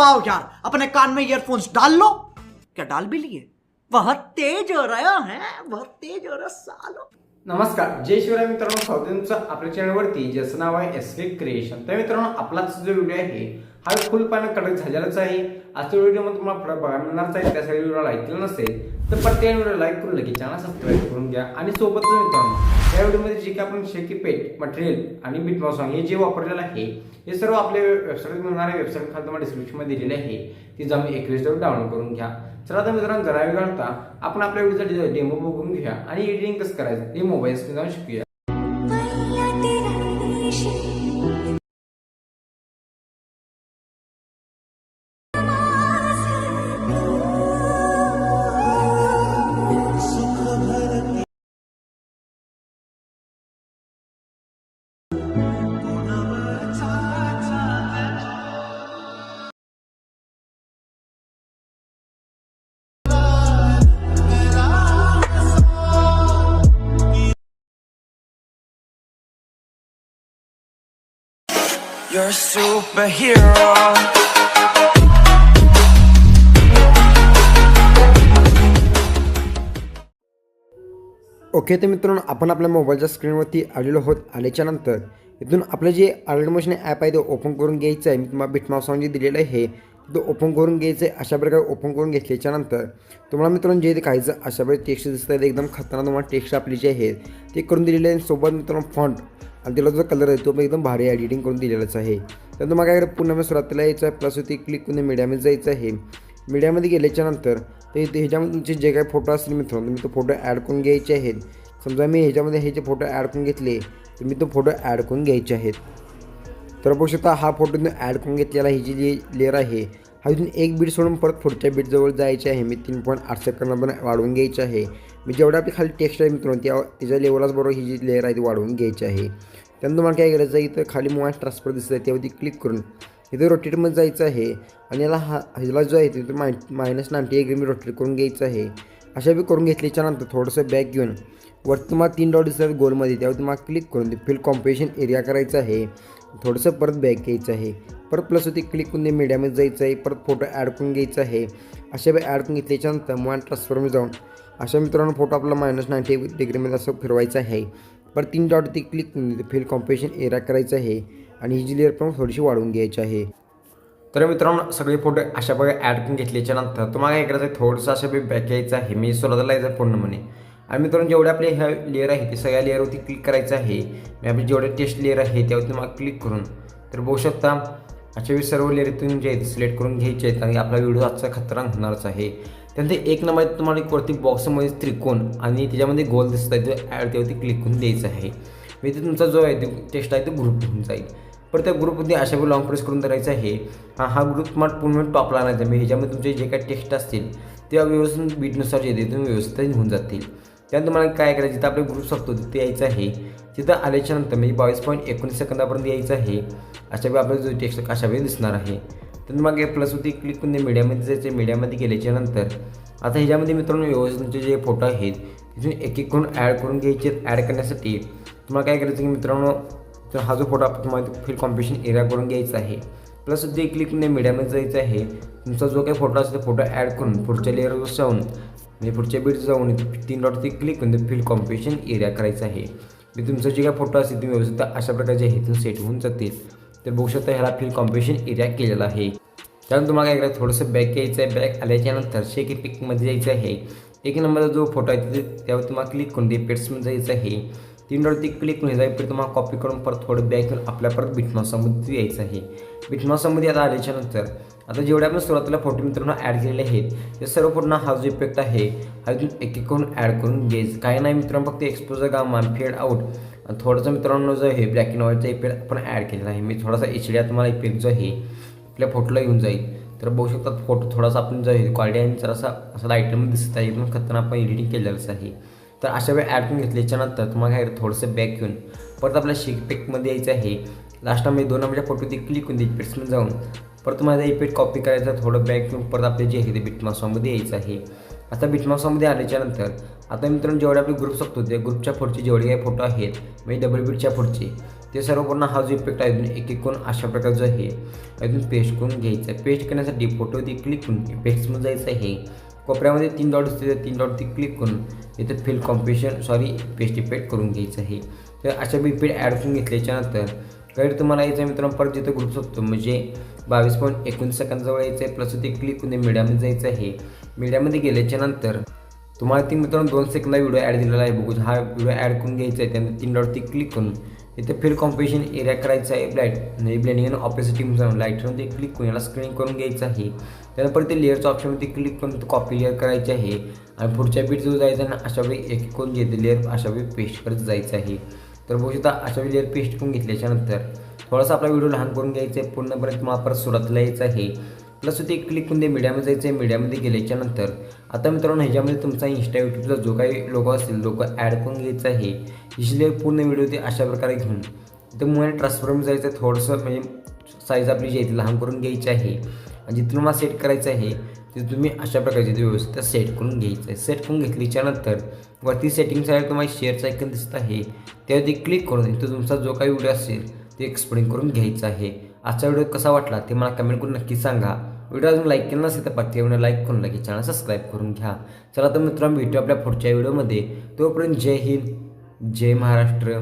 आओ यार अपने कान में ईयरफोन्स डाल लो। क्या डाल भी लिए? बहुत तेज हो रहा है बहुत तेज हो रहा सालो। नमस्कार जय शिवराय मित्रांनो स्वागत आपल्या चॅनलवरती ज्याचं नाव आहे एस वी क्रिएशन तर मित्रांनो आपलाच जो व्हिडिओ आहे हा फुल पानं कडक झालेलाच आहे. आजच्या व्हिडिओमध्ये तुम्हाला पुढे बघायला मिळणारच आहे. त्यासाठी व्हिडिओला ऐकलं नसेल तर प्रत्येक व्हिडिओ लाईक करून लगेच चॅनल सबस्क्राईब करून घ्या. आणि सोबतच मित्रांनो या व्हिडिओमध्ये जे काही आपण शेकी पेट मटेरियल आणि बिटमॉस सॉंग हे जे वापरलेलं आहे हे सर्व आपल्या वेबसाईट मिळणाऱ्या वेबसाईट खाली तुम्हाला डिस्क्रिप्शनमध्ये दिलेले आहे. ती जाऊन एकवीस डाउनलोड करून घ्या. चला तर मित्रांनो जरा वेळ घालता आपण आपल्या व्हिडिओचा डेमो बघून घेऊया आणि एडिटिंग कसं करायचं ते मोबाईल स्क्रीन जाऊन शिकूया. You're a superhero. ओके तर मित्रांनो आपण आपल्या मोबाईलच्या स्क्रीनवरती आलेलो आहोत. आल्याच्यानंतर इथून आपलं जे आर्ड मोशन ॲप आहे ते ओपन करून घ्यायचं आहे. मी तुम्हाला बिटमाव सॉंग जे दिलेलं आहे ते ओपन करून घ्यायचं आहे. अशा प्रकारे ओपन करून घेतल्याच्यानंतर तुम्हाला मित्रांनो जे काहीचं अशा प्रकारे टेक्स्ट दिसतं आहे एकदम खतरनाक तुम्हाला टेक्स्ट आपली जे आहे ते करून दिलेले आहे. सोबत मित्रांनो फॉन्ट आणि त्याला जो कलर आहे तो पण एकदम भारी एडिटिंग करून दिलेलाच आहे. तर तुम्हाला पुन्हा मी सुरुवातीला यायचं आहे प्लस होती क्लिक करून मीडियामध्ये जायचं आहे. मीडियामध्ये गेल्याच्यानंतर ह्याच्यामध्ये तुमचे जे काही फोटो असतील मित्रांनो तुम्ही तो फोटो ॲड करून घ्यायचे आहेत. समजा मी ह्याच्यामध्ये हे जे फोटो ॲड करून घेतले तर मी तो फोटो ॲड करून घ्यायचे आहेत. तर बघू शकता हा फोटो तुम्ही ॲड करून घेतलेला ही जी ले लेअर आहे. हा इथून एक बीट सोडून परत पुढच्या बीटजवळ जायचे आहे. मी तीन पॉईंट आठ सेकंद पण वाढवून घ्यायचे आहे. मी जेवढं आपली खाली टेक्स्ट आहे मित्रांनो त्या तिच्या लेवलाच बरोबर ही जी लेअर आहे ती वाढवून घ्यायची आहे. त्यानंतर तुम्हाला काय करायचं आहे इथं खाली मोबाईल ट्रान्सफर दिसत आहे त्यावरती क्लिक करून इथं रोटेटमध्ये जायचं आहे. आणि याला हा ह्याला जो आहे तिथं माय मायनस नाईन्टी एक मी रोटेट करून घ्यायचं आहे. अशा बी करून घेतल्याच्यानंतर थोडंसं बॅक घेऊन वरती तुम्हाला तीन डॉट दिसतात गोलमध्ये त्यावर तुम्हाला क्लिक करून ते फिल कॉम्पिटिशन एरिया करायचं आहे. थोडंसं परत बॅक घ्यायचं आहे. परत प्लस होती क्लिक करून ते मीडियामध्ये जायचं आहे. परत फोटो ॲड करून घ्यायचा आहे. अशा बी ॲड करून घेतल्याच्यानंतर मोबाईल ट्रान्सफरमध्ये जाऊन अशा मित्रांनो फोटो आपला मायनस नाईन्टी डिग्रीमध्ये असं फिरवायचा आहे. परत तीन डॉट ती क्लिक करून फिल कॉम्पिटिशन एरा करायचं आहे. आणि ही जी लेअर पण थोडीशी वाढवून घ्यायची आहे. तर मित्रांनो सगळे फोटो अशा प्रकारे ॲड करून घेतल्याच्यानंतर तुम्हाला काय करायचं आहे थोडंसं असं बी बॅक घ्यायचं आहे. मी सुरुवातीला यायचं पूर्णपणे आणि मित्रांनो जेवढे आपले ह्या लेअर आहे ते सगळ्या लेअरवरती क्लिक करायचं आहे मी आपले जेवढे टेस्ट लेअर आहे त्यावरती तुम्हाला क्लिक करून तर बघू शकता अशा वेळी सर्व लेअर तुम्ही जे आहेत सिलेक्ट करून घ्यायचे आहेत आणि आपला व्हिडिओ आजचा खतरनाक होणारच आहे. त्यानंतर एक नंबर तुम्हाला एक वरती बॉक्समध्ये त्रिकोण आणि त्याच्यामध्ये गोल दिसत आहे तो ॲड त्यावरती क्लिक करून द्यायचं आहे. मी ते तुमचा जो आहे तो टेस्ट आहे तो ग्रुप घेऊन जाईल. पर त्या ग्रुपमध्ये अशा वेळी लॉंग प्रेस करून धरायचं आहे. हा हा ग्रुप तुम्हाला पूर्ण टॉपला आणायचा मी ह्याच्यामध्ये तुमचे जे काही टेस्ट असतील ते व्यवस्थित बीटनुसार जे ते तुम्ही व्यवस्थित होऊन जातील. त्यानंतर तुम्हाला काय करायचं जिथं आपले ग्रुप शकतो तिथे यायचं आहे. तिथं आल्याच्यानंतर म्हणजे बावीस पॉईंट एकोणीस सेकंदापर्यंत यायचं आहे. अशा वेळी आपल्याला जो टेक्स्ट अशा वेळी दिसणार आहे. तर मग प्लस होती क्लिक करून मीडियामध्ये जायचे मीडियामध्ये गेल्याच्यानंतर आता ह्याच्यामध्ये मित्रांनो व्यवस्थित जे फोटो आहेत तिथून एक एक करून ॲड करून घ्यायचे ॲड करण्यासाठी तुम्हाला काय करायचं की मित्रांनो तर हा जो फोटो आपण तुम्हाला फिल कॉम्पिटिशन एरिया करून घ्यायचा आहे. प्लस ते क्लिक करून मीडियामध्ये जायचं आहे. तुमचा जो काही फोटो असेल तो फोटो ॲड करून पुढच्या लेअरवर जाऊन म्हणजे पुढच्या बीट जाऊन इथे तीन डॉट क्लिक करून ते कॉम्पिटिशन एरिया करायचं आहे. मी तुमचं जे काय फोटो असेल तुम्ही व्यवस्थित अशा प्रकारचे हेतून सेट होऊन जातील. तर बघू शकता ह्याला फील्ड कॉम्पिटिशन एरिया केलेला आहे. त्यानंतर तुम्हाला काय करायचं थोडंसं बॅक यायचं आहे बॅक आल्याच्यानंतर शेकी पिकमध्ये जायचं आहे. एक नंबरचा जो फोटो आहे तिथे त्यावर तुम्हाला क्लिक करून ते पेट्समध्ये जायचं आहे. तीन डॉलर ती क्लिक नाही जाईल तुम्हाला कॉपी करून परत थोडं बॅक घेऊन आपल्या परत बिटमासामध्ये यायचं आहे. बिटमासामध्ये आता आल्याच्यानंतर आता जेवढे आपण सुरुवातीला फोटो मित्रांनो ॲड केलेले आहेत ते सर्व पूर्ण हा जो इफेक्ट आहे हा इथून एक एक करून ॲड करून घ्यायचं. काय नाही मित्रांनो फक्त एक्सपोजर गामा फेड आउट थोडंसं मित्रांनो जो आहे ब्लॅक अँड व्हाईटचा इफेक्ट आपण ॲड केलेला आहे. मी थोडासा एच डी तुम्हाला इफेक्ट जो आहे आपल्या फोटोला येऊन जाईल. तर बघू शकतात फोटो थोडासा आपण जो आहे क्वालिटी आणि जरासा असा लाईटमध्ये दिसत आहे एकदम खतरनाक आपण एडिटिंग केलेलंच आहे. तर अशा वेळी ॲड घेतल्याच्यानंतर तुम्हाला काय थोडंसं बॅक घेऊन परत आपल्या शेक पेकमध्ये यायचं आहे. लास्टमध्ये दोन नंबरच्या फोटो ते क्लिक करून इफेक्ट्समध्ये जाऊन. परत तुम्हाला इफेक्ट कॉपी करायचा थोडं बॅक घेऊन परत आपले जे आहे ते बिटमासॉमध्ये यायचं आहे. आता बिटमासॉमध्ये आल्याच्यानंतर आता मित्रांनो जेवढे आपले ग्रुप असतो ते ग्रुपच्या पुढचे जेवढे काही फोटो आहेत म्हणजे डबल बीटच्या पुढचे ते सर्व पूर्ण हा जो इफेक्ट आहे इथून एक एक करून अशा प्रकारचं आहे इथून पेस्ट करून घ्यायचं आहे. पेस्ट करण्यासाठी फोटोवरती क्लिक करून इफेक्ट्समध्ये जायचं आहे. कोपऱ्यामध्ये तीन डॉट असते तीन तीन ती क्लिक करून इथे fill competition sorry paste effect करून घ्यायचं आहे. तर अशा इफेक्ट ॲड करून घेतल्याच्यानंतर काही तुम्हाला यायचं मित्रांनो परत जिथं ग्रुप शकतो म्हणजे बावीस पॉईंट एकोणीस सेकंदाजवळ यायचं आहे प्लस ते क्लिक करून मीडियामध्ये जायचं आहे. मीडियामध्ये गेल्याच्यानंतर तुम्हाला ती मित्रांनो दोन सेकंदा व्हिडिओ ॲड दिलेला आहे. बघू हा व्हिडिओ ॲड करून घ्यायचा आहे त्यानंतर तीन डॉटवरती क्लिक करून इथे फिल कॉम्पिटिशन एरिया करायचा आहे ब्लाईट म्हणजे ब्लेंडिंग आणि जाऊन लाईटमध्ये क्लिक करून याला स्क्रीन करून घ्यायचं आहे. त्यानंतर ते लेअरच्या ऑप्शनमध्ये क्लिक करून कॉपी लेअर करायची आहे. आणि पुढच्या बीट जो जायचा आहे ना अशा वेळी एक एक करून जे लेअर अशा वेळी पेस्ट करत जायचं आहे. तर बघू शकता अशा वेळी लेअर पेस्ट करून घेतल्याच्यानंतर थोडासा आपला व्हिडिओ लहान करून घ्यायचा आहे. पूर्णपणे तुम्हाला परत सुरुवातीला यायचं आहे. प्लस ते क्लिक करून ते मीडियामध्ये जायचं आहे मीडियामध्ये गेल्याच्यानंतर. आता मित्रांनो ह्याच्यामध्ये तुमचा इंस्टा यूट्यूबचा जो काही लोक असतील लोक ॲड करून घ्यायचं आहे. इसलिए पूर्ण व्हिडिओ ते अशा प्रकारे घेऊन. तर मुळे ट्रान्सफॉर्म जायचं आहे थोडंसं म्हणजे साईज आपली जी आहे ती लहान करून घ्यायची आहे. आणि जिथं तुम्हाला सेट करायचं आहे ते तुम्ही अशा प्रकारचे ते व्यवस्थित सेट करून घ्यायचं आहे. सेट करून घेतल्याच्या नंतर वरती सेटिंगसाठी तुम्हाला शेअरचा ऐकन दिसत आहे. त्यावरती क्लिक करून तो तुमचा जो काही व्हिडिओ असेल ते एक्सप्लेन करून घ्यायचं आहे. आजचा व्हिडिओ कसा वाटला ते मला कमेंट करून नक्की सांगा. व्हिडिओ अजून लाईक केला नसेल तर पत्ते व्हिडिओ लाईक करून लगेच चॅनल सबस्क्राईब करून घ्या. चला तर मित्रांनो भेटू आपल्या पुढच्या व्हिडिओमध्ये तोपर्यंत जय हिंद जय महाराष्ट्र.